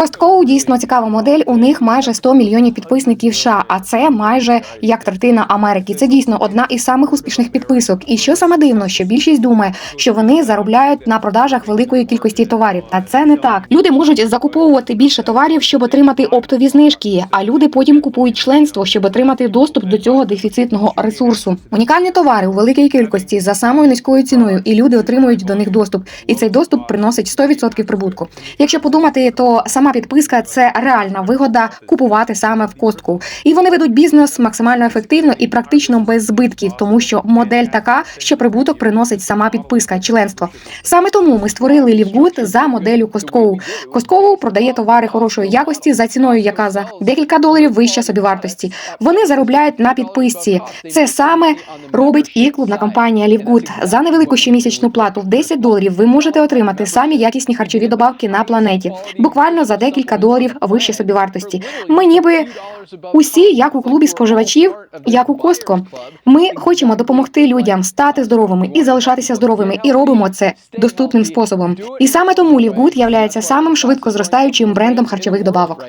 Костко дійсно цікава модель. У них майже 100 мільйонів підписників. США, а це майже як третина Америки. Це дійсно одна із самих успішних підписок. І що саме дивно, що більшість думає, що вони заробляють на продажах великої кількості товарів. Та це не так. Люди можуть закуповувати більше товарів, щоб отримати оптові знижки. А люди потім купують членство, щоб отримати доступ до цього дефіцитного ресурсу. Унікальні товари у великій кількості за самою низькою ціною, і люди отримують до них доступ. І цей доступ приносить 100% прибутку. Якщо подумати, то сама підписка це реальна вигода купувати саме в костку. І вони ведуть бізнес максимально ефективно і практично без збитків, тому що модель така, що прибуток приносить сама підписка, членство. Саме тому ми створили Лівгуд за моделлю Косткову. Косткову продає товари хорошої якості за ціною, яка за декілька доларів вища собівартості. Вони заробляють на підписці. Це саме робить і клубна компанія Лівгуд. За невелику щомісячну плату в 10 доларів ви можете отримати самі якісні харчові добавки на планеті, буквально за декілька доларів вище собівартості. Ми ніби усі, як у клубі споживачів, як у Костко. Ми хочемо допомогти людям стати здоровими і залишатися здоровими, і робимо це доступним способом. І саме тому Лівгуд являється самим швидко зростаючим брендом харчових добавок.